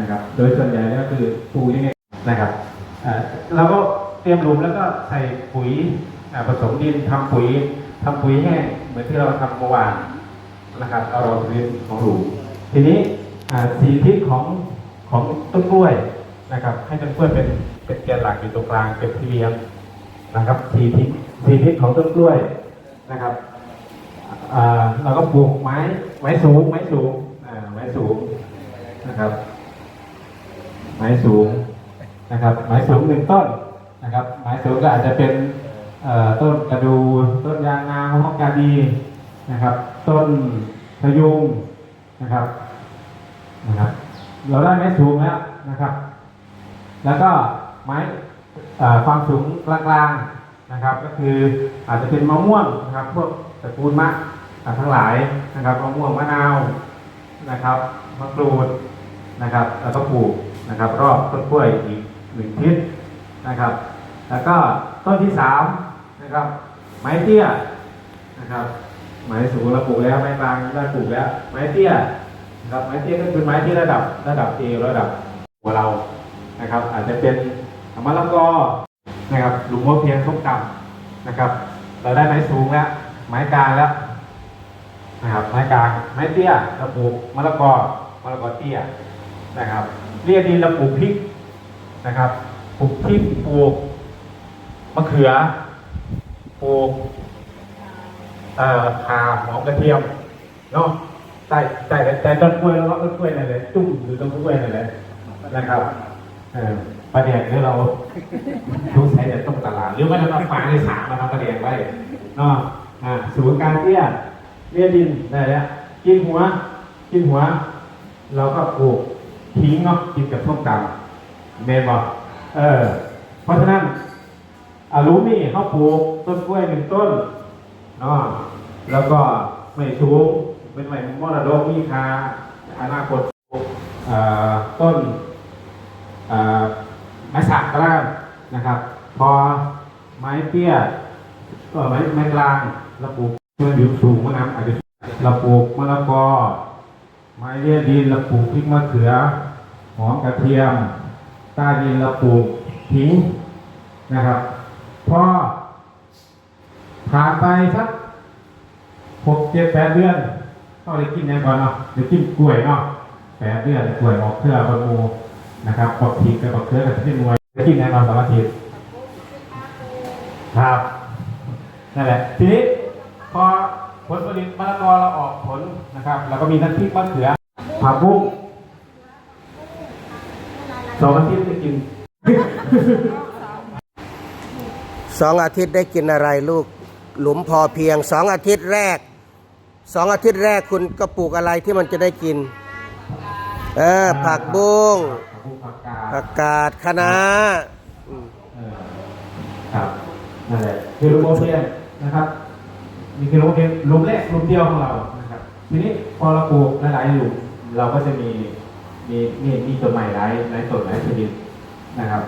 นะครับ โดยส่วนใหญ่แล้วคือปูยังไงนะครับเราก็เตรียมหลุมแล้วก็ใส่ปุ๋ยผสมดินทำปุ๋ยทำปุ๋ยแห้งเหมือนที่เราทำเมื่อวานนะครับเอาเราพื้นของหลุมทีนี้สีทิศของของต้นกล้วยนะครับให้ต้นกล้วยเป็นเป็นแกนหลักอยู่ตรงกลางเป็นพี่เลี้ยงนะครับสีทิศสีทิศของต้นกล้วยนะครับเราก็ปลูกไม้ไม้สูงไม้สูงไม้สูงนะครับ ไม้สูงนะครับไม้สูงหนึ่งต้นนะครับไม้สูงก็อาจจะเป็นต้นกระดูต้นยางนาฮอกกาดีนะครับ ต้นพยุงนะครับนะครับ เราได้ไม้สูงแล้วนะครับ แล้วก็ไม้ความสูงกลางๆนะครับ ก็คืออาจจะเป็นมะม่วงนะครับ พวกตระกูลมะทั้งหลายนะครับมะม่วงมะนาวนะครับมะกรูดนะครับ แล้วก็ปลูก นะครับ รอบต้นกล้วยอีกหนึ่งทิศนะครับ แล้วก็ต้นที่สามนะครับ ไม้เตี้ยนะครับไม้สูงเราปลูกแล้วไม้กลางได้ปลูกแล้ว ไม้เตี้ยนะครับไม้เตี้ยก็คือไม้ที่ระดับระดับเอระดับหัวเรานะครับ อาจจะเป็นมะละกอนะครับหลุมหัวเพียงส้มตำนะครับ เราได้ไม้สูงแล้ว ไม้กลางแล้วนะครับไม้กลางไม้เตี้ยเราปลูกมะละกอมะละกอเตี้ย นะครับเรียดินเราปลูกพริกนะครับปลูกพริกปลูกมะเขือปลูกเอ่อข่าหอมกระเทียมเนาะใส่ใส่แต่ต้นกล้วยแล้วก็ต้นกล้วยนั่นแหละจุ่มหรือต้นกล้วยนั่นแหละนะครับเออประเดี๋ยวนี้เราทุกใช้แต่ต้มตลาดหรือว่าจะมาฝางในสามมาทำประเดี๋ยวไว้เนาะอ่าศูนการเตี้ยเลี้ยดินได้แล้วกินหัว กินหัว เราก็ปลูก ทิ้งเนาะกินกับส้มตำเมนบอกเออ เพราะฉะนั้นอารู้นี่เขาปลูกต้นกล้วยหนึ่งต้นเนาะแล้วก็ไม่สูงเป็นไม่มรดกมีค่าอนาคตเอ่อต้นไม้สักก็ได้นะครับ พอไม้เตี้ยก็ไม้ไม้กลางเราปลูกเพื่ออยู่สูงมะน้ำอาจจะเราปลูกมะละกอ ไม้เลี้ยดินเราปลูกพริกมะเขือ หอมกระเทียม ใต้ดินเราปลูกทิ้งนะครับ พอผ่านไปสักหกเจ็ดแปดเดือนก็ได้กินยังก่อนเนาะได้กินกล้วยเนาะแปดเดือนกล้วยออกเครือบนมูนะครับปอกติกับปกเครือกับที่มวยได้กินยังก่อนสามอาทิตย์ครับนั่นแหละทีนี้พอ ผลผลิตมะละกอเราออกผลนะครับเราก็มีน้ำพริกมะเขือผักบุ้งสองอาทิตย์ได้กิน สองอาทิตย์ได้กินอะไรลูก หลุมพอเพียงสองอาทิตย์แรกสองอาทิตย์แรกคุณก็ปลูกอะไรที่มันจะได้กิน เออ ผักบุ้งผักกาดคะน้าครับนั่นแหละคือรูมโอเพียนนะครับ นี่คือลุมโอเพียนรูมแรกรูมเดียวของเรานะครับ ทีนี้พอเราปลูกหลายๆหลุมเราก็จะมีมีมีมีต้นไม้หลายหลายต้นหลายชนิดนะครับ